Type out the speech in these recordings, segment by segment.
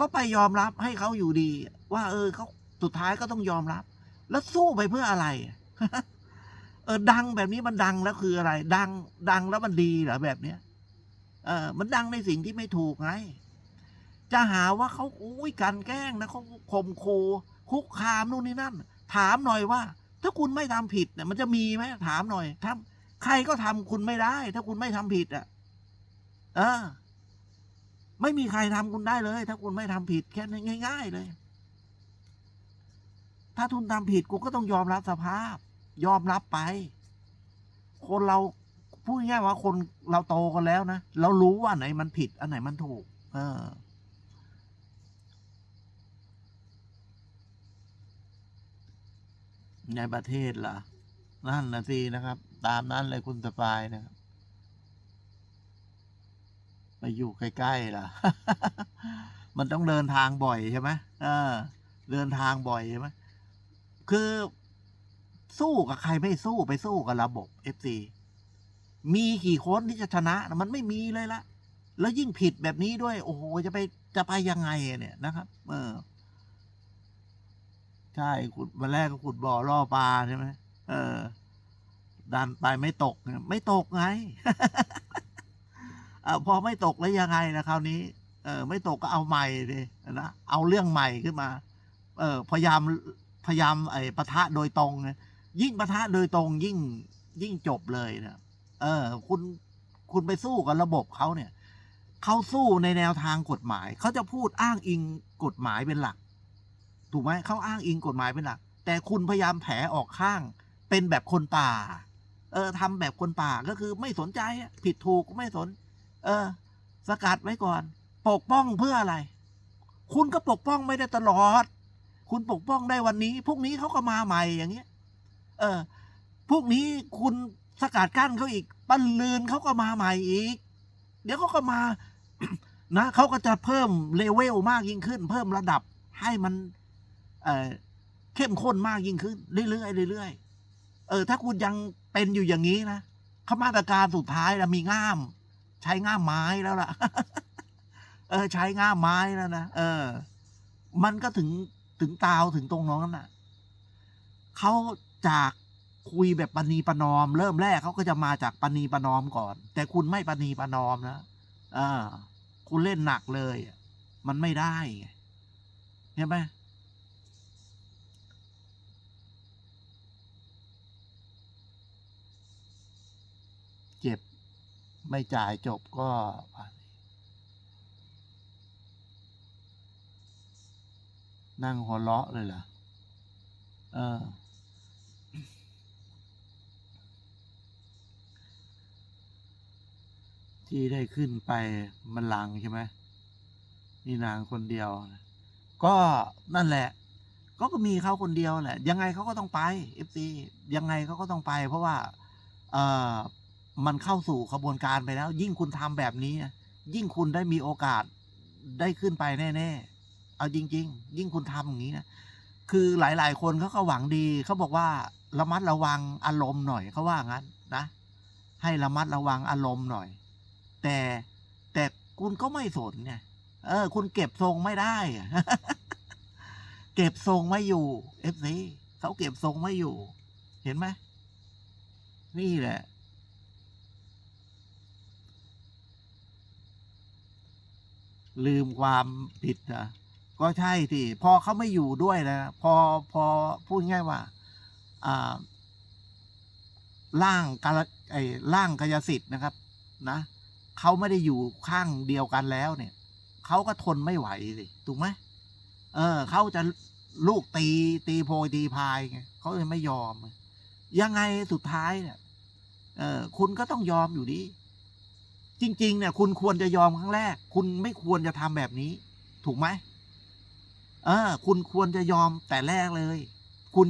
ก็ไปยอมรับให้เขาอยู่ดี ว่า เออเขาสุดท้ายก็ต้องยอมรับ แล้วสู้ไปเพื่ออะไร เออดังแบบนี้มันดังแล้วคืออะไร ดัง ดังแล้วมันดีเหรอแบบเนี้ย เออ มันดังในสิ่งที่ไม่ถูกไงจะหาว่าเขาอุ้ยกันแกล้งนะเขาข่มขู่คุกคามนู่นนี่นั่น ถามหน่อยว่า ถ้าคุณไม่ทำผิดเนี่ยมันจะมีไหมถามหน่อยทำใครก็ทำคุณไม่ได้ ถ้าคุณไม่ทำผิดอะ เออ ไม่มีใครทำคุณได้เลย ถ้าคุณไม่ทำผิดแค่นี้ง่าย ๆ เลย ถ้าทุนทำผิดกูก็ต้องยอมรับสภาพ ยอมรับไป คนเราพูดง่ายว่าคนเราโตกันแล้วนะเรารู้ว่าไหนมันผิด อันไหนมันถูก เออ ในประเทศล่ะ นั่นนะสินะครับ ตามนั้นเลยคุณสปายนะครับ ไปอยู่ใกล้ๆล่ะ มันต้องเดินทางบ่อยใช่ไหมเออ เดินทางบ่อยใช่ไหมคือสู้กับใครไม่สู้ไปสู้กับระบบเอฟซีมีกี่คนที่จะชนะ มันไม่มีเลยละ แล้วยิ่งผิดแบบนี้ด้วย โอ้โห จะไปจะไปยังไงเนี่ยนะครับ เออ ใช่ขุดวันแรกก็ขุดบ่อล่อปลาใช่ไหมเออ ดันไปไม่ตก ไม่ตกไง พอไม่ตกแล้วยังไงนะคราวนี้เออไม่ตกก็เอาใหม่ดินะเอาเรื่องใหม่ขึ้นมาเออพยายามพยายามไอ้ปะทะโดยตรงนะยิ่งปะทะโดยตรงยิ่งยิ่งจบเลยนะเออ คุณคุณไปสู้กับระบบเขาเนี่ยเขาสู้ในแนวทางกฎหมายเขาจะพูดอ้างอิงกฎหมายเป็นหลัก ถูกไหมเขาอ้างอิงกฎหมายเป็นหลัก แต่คุณพยายามแผลออกข้าง เป็นแบบคนป่า เออทำแบบคนป่าก็คือไม่สนใจผิดถูกไม่สน เออ สกัดไว้ก่อน ปกป้องเพื่ออะไร คุณก็ปกป้องไม่ได้ตลอด คุณปกป้องได้วันนี้พรุ่งนี้เขาก็มาใหม่อย่างเงี้ย เออพวกนี้คุณสกัดกั้นเขาอีกปั้นลืนเขาก็มาใหม่อีก เดี๋ยวเขาก็มานะเขาก็จะเพิ่มเลเวลมากยิ่งขึ้น เพิ่มระดับให้มันเออเข้มข้นมากยิ่งขึ้น เรื่อยๆเรื่อยๆเออ ถ้าคุณยังเป็นอยู่อย่างนี้นะขมาตรการสุดท้ายแล้วมีง่าม ใช้ง่ามไม้แล้วล่ะ เออ ใช้ง่ามไม้แล้วนะเออ มันก็ถึงถึงตาวถึงตรงนั้นน่ะเขาจากคุยแบบปณีประนอม เริ่มแรกเขาก็จะมาจากปณีประนอมก่อน แต่คุณไม่ปณีประนอมนะอ่คุณเล่นหนักเลยอะมันไม่ได้ไงเห็นไหม เจ็บ ไม่จ่ายจบก็นั่งหัวเราะเลยเหรอเออ ที่ได้ขึ้นไปมันลังใช่ไหมนี่นางคนเดียว ก็นั่นแหละ ก็ก็มีเขาคนเดียวแหละ ยังไงเขาก็ต้องไปเอฟซียังไงเขาก็ต้องไป เพราะว่า เออ มันเข้าสู่ขบวนการไปแล้ว ยิ่งคุณทำแบบนี้ ยิ่งคุณได้มีโอกาสได้ขึ้นไปแน่ ๆ เอาจริง ๆ ยิ่งคุณทำอย่างนี้นะคือหลาย ๆ คนเขาก็หวังดีเขาบอกว่าระมัดระวังอารมณ์หน่อยเขาว่างั้นนะ ให้ระมัดระวังอารมณ์หน่อย แต่แต่คุณก็ไม่สนไงเออ คุณเก็บทรงไม่ได้เก็บทรงไม่อยู่เอฟซีเขาเก็บทรงไม่อยู่ เห็นไหมนี่แหละ ลืมความผิดนะก็ใช่ที่พอเขาไม่อยู่ด้วยนะ พอพอพูดง่ายว่าอ่าร่างกาไอ้ร่างกายสิทธิ์นะครับนะเขาไม่ได้อยู่ข้างเดียวกันแล้วเนี่ยเขาก็ทนไม่ไหวสิถูกไหมเออเขาจะลูกตีตีโพยตีพายไงเขาเลยไม่ยอม ยังไงสุดท้ายเนี่ยเออคุณก็ต้องยอมอยู่ดี จริง ๆ เนี่ย คุณควรจะยอมครั้งแรก คุณไม่ควรจะทำแบบนี้ ถูกไหมเออ คุณควรจะยอมแต่แรกเลย คุณ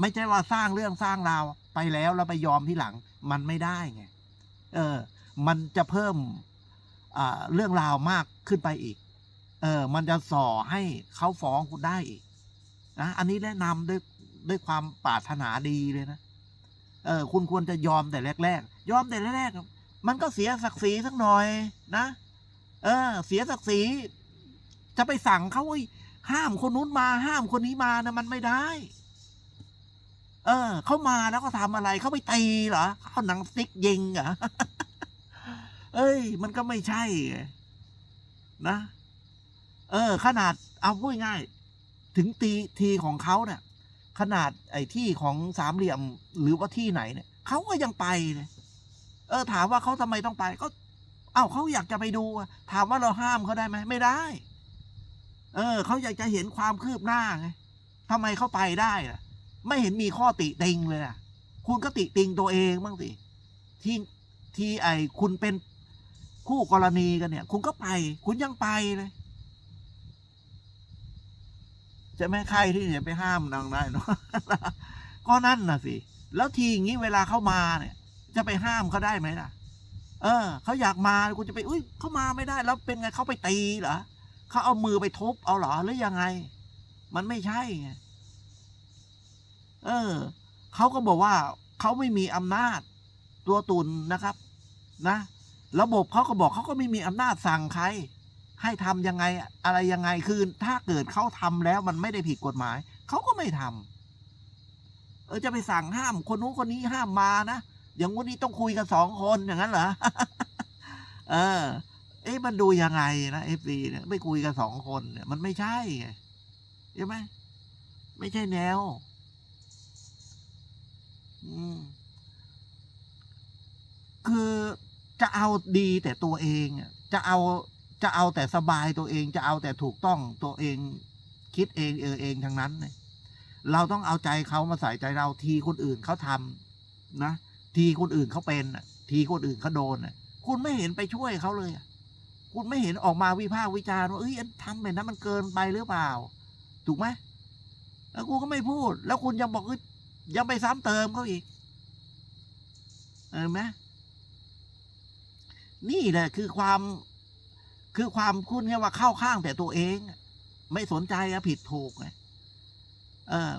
ไม่ใช่ว่าสร้างเรื่องสร้างราวไปแล้วแล้วไปยอมที่หลัง มันไม่ได้ไงเออ มันจะเพิ่มอ่าเรื่องราวมากขึ้นไปอีก เออ มันจะส่อให้เขาฟ้องคุณได้อีกนะอันนี้แนะนำด้วยด้วยความปรารถนาดีเลยนะ เออ คุณควรจะยอมแต่แรก ๆ ยอมแต่แรกๆ มันก็เสียศักดิ์ศรีสักหน่อยนะ เออ เสียศักดิ์ศรีจะไปสั่งเขาห้ามคนนู้นมา ห้ามคนนี้มานะมันไม่ได้ เออ เขามาแล้วก็ทำอะไรเขาไปตีเหรอเขาหนังสติ๊กยิงเหรอเอ้ย มันก็ไม่ใช่ นะ เออ ขนาดเอาพูดง่าย ถึงตีทีของเขาเนี่ยขนาดไอ้ที่ของสามเหลี่ยมหรือว่าที่ไหนเนี่ยเขาก็ยังไปเลย เออถามว่าเขาทำไมต้องไปก็ เอ้าเขาอยากจะไปดู ถามว่าเราห้ามเขาได้ไหมไม่ได้ เออเขาอยากจะเห็นความคืบหน้าไงทำไมเขาไปได้ล่ะ ไม่เห็นมีข้อติติงเลยอะคุณก็ติติงตัวเองบ้างสิที่ที่ไอ้คุณเป็นคู่กรณีกันเนี่ย คุณก็ไป คุณยังไปเลยจะไม่ใครที่จะไปห้ามนางได้เนาะก็นั่นน่ะสิ แล้วทีอย่างนี้เวลาเข้ามาเนี่ย จะไปห้ามเขาได้ไหมล่ะ เออเขาอยากมาคุณจะไปอุ้ยเขามาไม่ได้แล้วเป็นไงเขาไปตีเหรอเขาเอามือไปทุบเอาเหรอหรือยังไง มันไม่ใช่ไงเออเขาก็บอกว่าเขาไม่มีอำนาจตัวตุนนะครับ นะ ระบบเขาก็บอกเขาก็ไม่มีอำนาจสั่งใคร ให้ทำยังไงอะไรยังไงคือถ้าเกิดเขาทำแล้วมันไม่ได้ผิดกฎหมายเขาก็ไม่ทำเออจะไปสั่งห้ามคนนู้นคนนี้ห้ามมานะ อย่างวันนี้ต้องคุยกันสองคนอย่างนั้นเหรอ เออ เอ๊ะมันดูยังไงนะเอฟซีเนี่ยไม่คุยกันสองคนเนี่ยมันไม่ใช่ไงใช่ไหมไม่ใช่แนว อืม คือจะเอาดีแต่ตัวเองจะเอาจะเอาแต่สบายตัวเอง จะเอาแต่ถูกต้องตัวเอง คิดเองเออเองทั้งนั้นเลยเราต้องเอาใจเขามาใส่ใจเราทีคนอื่นเขาทำนะ ทีคนอื่นเขาเป็นอะทีคนอื่นเขาโดนอะคุณไม่เห็นไปช่วยเขาเลยคุณไม่เห็นออกมาวิพากษ์วิจารณ์ว่าเอ้ยทำแบบนั้นมันเกินไปหรือเปล่า ถูกไหมแล้วกูก็ไม่พูด แล้วคุณยังบอกยังไปซ้ำเติมเขาอีกเห็นไหมนี่แหละคือความคือความคุณเนี่ยว่าเข้าข้างแต่ตัวเอง ไม่สนใจอะผิดถูกไง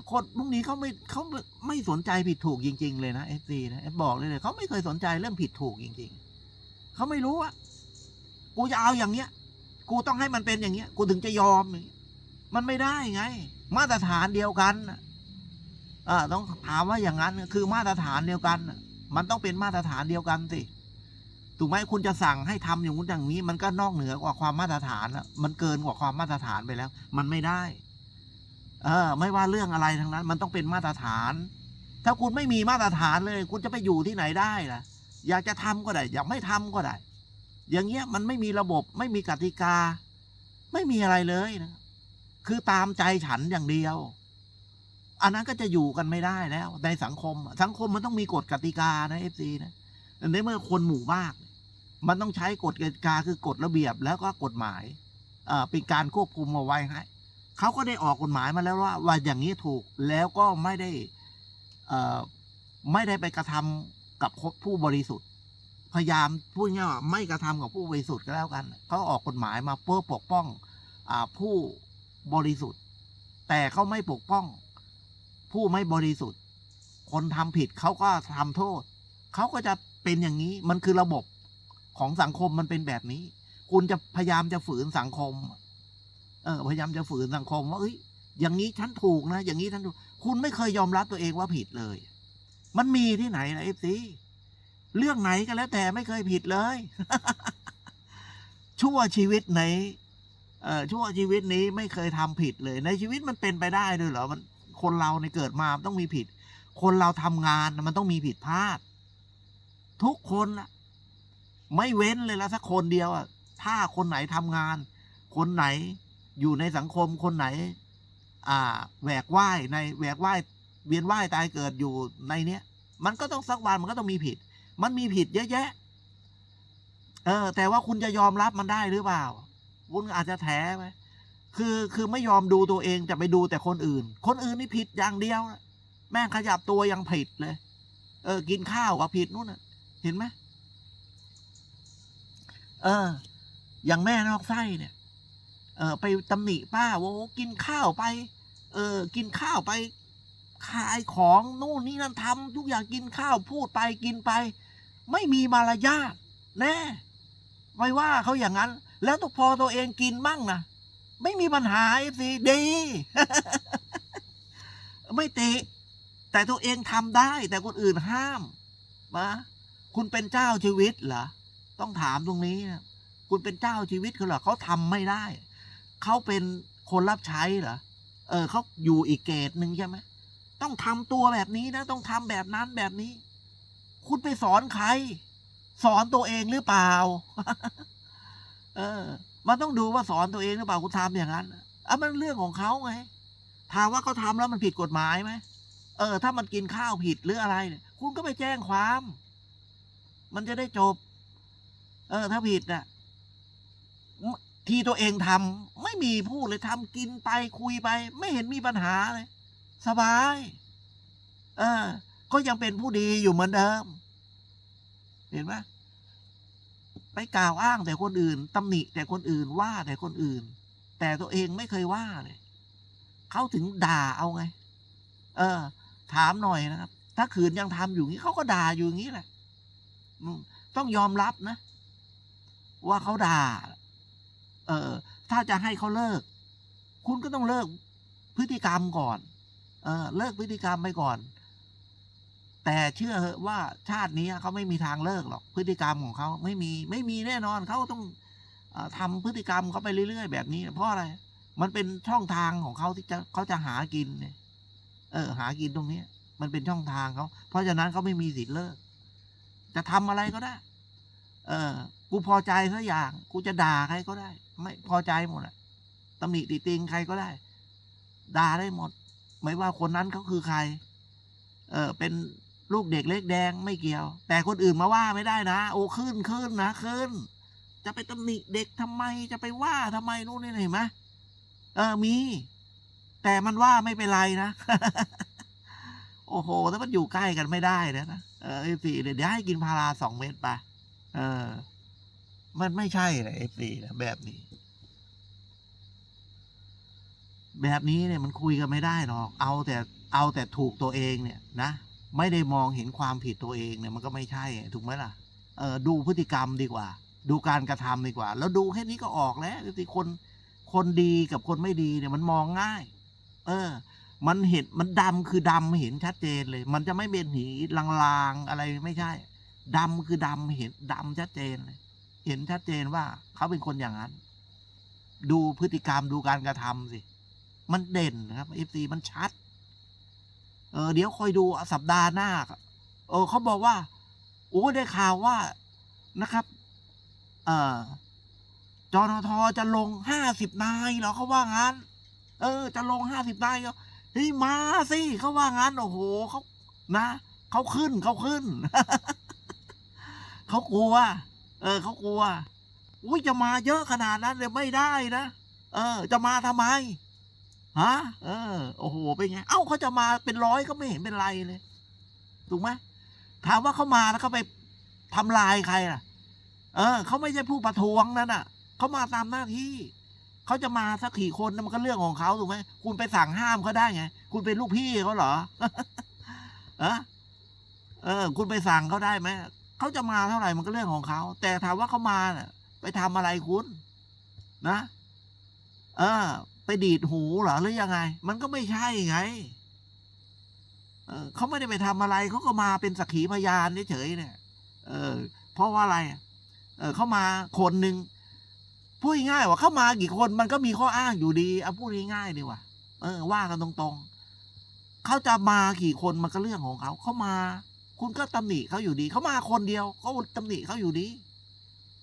คนพวกนี้เขาไม่เขาไม่สนใจผิดถูกจริง ๆ เลยนะเอฟซีนะเอฟบอกเลยเลยเขาไม่เคยสนใจเรื่องผิดถูกจริง ๆเขาไม่รู้อะกูจะเอาอย่างเนี้ย กูต้องให้มันเป็นอย่างเงี้ย กูถึงจะยอม มันไม่ได้ไง มาตรฐานเดียวกันน่ะเออต้องถามว่าอย่างนั้นคือมาตรฐานเดียวกันมันต้องเป็นมาตรฐานเดียวกันสิถูกไหมคุณจะสั่งให้ทำอย่างนู้นอย่างนี้ มันก็นอกเหนือกว่าความมาตรฐานอะมันเกินกว่าความมาตรฐานไปแล้ว มันไม่ได้ เออไม่ว่าเรื่องอะไรทั้งนั้น มันต้องเป็นมาตรฐาน ถ้าคุณไม่มีมาตรฐานเลย คุณจะไปอยู่ที่ไหนได้ล่ะ อยากจะทำก็ได้ อยากไม่ทำก็ได้ อย่างเงี้ยมันไม่มีระบบ ไม่มีกติกา ไม่มีอะไรเลยนะคือตามใจฉันอย่างเดียว อันนั้นก็จะอยู่กันไม่ได้แล้ว ในสังคม สังคมมันต้องมีกฎกติกานะเอฟซีนะในเมื่อคนหมู่มาก มันต้องใช้กฎกติกาคือกฎระเบียบแล้วก็กฎหมายเออเป็นการควบคุมเอาไว้ให้ เขาก็ได้ออกกฎหมายมาแล้วว่าว่าอย่างนี้ถูกแล้วก็ไม่ได้ไม่ได้ไปกระทำกับผู้บริสุทธิ์ พยายามพูดง่ายๆว่าไม่กระทำกับผู้บริสุทธิ์ก็แล้วกันเขาออกกฎหมายมาเพื่อปกป้องอผู้บริสุทธิ์ แต่เขาไม่ปกป้อง ผู้ไม่บริสุทธิ์ คนทำผิดเขาก็ทำโทษเขาก็จะเป็นอย่างนี้มันคือระบบของสังคมมันเป็นแบบนี้ คุณจะพยายามจะฝืนสังคม พยายามจะฝืนสังคมว่าเอ้ยอย่างนี้ฉันถูกนะ อย่างนี้ฉันถูก คุณไม่เคยยอมรับตัวเองว่าผิดเลย มันมีที่ไหนนะเอฟซีเรื่องไหนก็แล้วแต่ไม่เคยผิดเลย ชั่วชีวิตไหนเอ่อชั่วชีวิตนี้ไม่เคยทำผิดเลย ในชีวิตมันเป็นไปได้ด้วยเหรอมันคนเราในเกิดมาต้องมีผิด คนเราทำงานมันต้องมีผิดพลาด ทุกคนนะไม่เว้นเลยละสักคนเดียวอะถ้าคนไหนทำงาน คนไหน อยู่ในสังคมคนไหน อ่าแหวกว่ายในแหวกว่ายเวียนว่ายตายเกิดอยู่ในเนี้ย มันก็ต้องสักวันมันก็ต้องมีผิด มันมีผิดเยอะแยะ เออ แต่ว่าคุณจะยอมรับมันได้หรือเปล่าคุณอาจจะแถไปคือคือไม่ยอมดูตัวเองจะไปดูแต่คนอื่น คนอื่นนี่ผิดอย่างเดียวนะแม่งขยับตัวยังผิดเลย เออ กินข้าวก็ผิดนู่นน่ะ เห็นไหมเออ อย่างแม่นอกไส้เนี่ย เออไปตำหนิป้าว่าโอ้กินข้าวไป เออกินข้าวไปขายของนู่นนี่นั่นทำทุกอย่างกินข้าวพูดไปกินไป ไม่มีมารยาทแน่ไม่ว่าเขาอย่างนั้น แล้วตัวพอตัวเองกินบ้างนะไม่มีปัญหาเอฟซีดี ไม่ติแต่ตัวเองทำได้ แต่คนอื่นห้ามมาคุณเป็นเจ้าชีวิตเหรอต้องถามตรงนี้นะคุณเป็นเจ้าชีวิตเขาเหรอเขาทำไม่ได้ เขาเป็นคนรับใช้เหรอ เออเขาอยู่อีกเกตหนึ่งใช่ไหม ต้องทำตัวแบบนี้นะ ต้องทำแบบนั้นแบบนี้ คุณไปสอนใคร สอนตัวเองหรือเปล่า เออ มันต้องดูว่าสอนตัวเองหรือเปล่าคุณทำอย่างนั้นอะมันเรื่องของเขาไง ถามว่าเขาทำแล้วมันผิดกฎหมายไหมเออ ถ้ามันกินข้าวผิดหรืออะไรเนี่ย คุณก็ไปแจ้งความ มันจะได้จบ เออ ถ้าผิดน่ะ ที่ตัวเองทำไม่มีพูดเลยทำกินไปคุยไป ไม่เห็นมีปัญหาเลย สบาย เออ ก็ยังเป็นผู้ดีอยู่เหมือนเดิม เห็นไหมไปกล่าวอ้างแต่คนอื่นตำหนิแต่คนอื่นว่าแต่คนอื่น แต่ตัวเองไม่เคยว่าเลยเขาถึงด่าเอาไง เออ ถามหน่อยนะครับ ถ้าขืนยังทำอยู่งนี้เขาก็ด่าอยู่อย่างนี้แหละต้องยอมรับนะ ว่าเขาด่า เออถ้าจะให้เขาเลิก คุณก็ต้องเลิกพฤติกรรมก่อน เออเลิกพฤติกรรมไปก่อน แต่เชื่อเหอะว่าชาตินี้เขาไม่มีทางเลิกหรอกพฤติกรรมของเขาไม่มีไม่มีแน่นอนเขาต้องออทำพฤติกรรมเขาไปเรื่อยๆแบบนี้ เพราะอะไร มันเป็นช่องทางของเขาที่จะเขาจะหากินเนี่ยเออ หากินตรงเนี้ยมันเป็นช่องทางเขาเพราะฉะนั้นเขาไม่มีสิทธิ์เลิก จะทำอะไรก็ได้ เออ กูพอใจสักอย่าง กูจะด่าใครก็ได้ ไม่พอใจหมดอะตำหนิติติงใครก็ได้ ด่าได้หมด ไม่ว่าคนนั้นเขาคือใคร เออเป็นลูกเด็กเล็กแดงไม่เกี่ยว แต่คนอื่นมาว่าไม่ได้นะ โอ้ขึ้นขึ้นนะขึ้น จะไปตำหนิเด็กทำไมจะไปว่าทำไมนู่นนี่เห็นไหมเออมี แต่มันว่าไม่เป็นไรนะโอ้โหถ้ามันอยู่ใกล้กันไม่ได้นะนะเออเอฟซีเดี๋ยวให้กินพาราสองเม็ดไป เออ มันไม่ใช่นะเอฟซีนะแบบนี้ แบบนี้เนี่ยมันคุยกันไม่ได้หรอก เอาแต่เอาแต่ถูกตัวเองเนี่ยนะ ไม่ได้มองเห็นความผิดตัวเองเนี่ยมันก็ไม่ใช่ถูกไหมล่ะเออดูพฤติกรรมดีกว่า ดูการกระทำดีกว่า แล้วดูแค่นี้ก็ออกแล้วที่คนคนดีกับคนไม่ดีเนี่ยมันมองง่าย เออ มันเห็นมันดำคือดำเห็นชัดเจนเลย มันจะไม่เป็นหีลางๆอะไรไม่ใช่ดำคือดำเห็นดำชัดเจนเลย เห็นชัดเจนว่าเขาเป็นคนอย่างนั้น ดูพฤติกรรมดูการกระทำสิ มันเด่นนะครับเอฟซีมันชัด เออเดี๋ยวคอยดูสัปดาห์หน้าเออเขาบอกว่า โอ้ได้ข่าวว่านะครับ เออจนทจะลงห้าสิบนายเหรอเขาว่างั้น เออ จะลงห้าสิบนายก็เฮ้ยมาสิเขาว่างั้นโอ้โหเขานะเขาขึ้นเขาขึ้นเขากลัว เออเขากลัวอุ้ยจะมาเยอะขนาดนั้นเลยไม่ได้นะเออ จะมาทำไมฮะเออโอ้โหเป็นไง เอ้าเขาจะมาเป็นร้อยก็ไม่เห็นเป็นไรเลยถูกไหมถามว่าเขามาแล้วเขาไปทำลายใครล่ะ เออเขาไม่ใช่ผู้ประท้วงนั่นน่ะเขามาตามหน้าที่เขาจะมาสักกี่คนนะมันก็เรื่องของเขาถูกไหมคุณไปสั่งห้ามเขาได้ไง คุณเป็นลูกพี่เขาเหรอเออเออ คุณไปสั่งเขาได้ไหม เขาจะมาเท่าไหร่มันก็เรื่องของเขา แต่ถามว่าเขามาน่ะ ไปทำอะไรคุณ นะ เออ ไปดีดหูเหรอหรือยังไง มันก็ไม่ใช่ไง เออเขาไม่ได้ไปทำอะไรเขาก็มาเป็นสักขีพยานเฉยๆเนี่ย เออ เพราะว่าอะไร เออเขามาคนหนึ่งพูดง่ายว่าเขามากี่คนมันก็มีข้ออ้างอยู่ดีเอาพูดง่ายๆดีกว่าเออ ว่ากันตรงๆเขาจะมากี่คนมันก็เรื่องของเขาเขามา คุณก็ตำหนิเขาอยู่ดี เขามาคนเดียวเขาตำหนิเขาอยู่ดี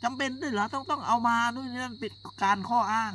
จำเป็นด้วยเหรอต้องต้องเอามาด้วยนี่นั่นเป็นการข้ออ้าง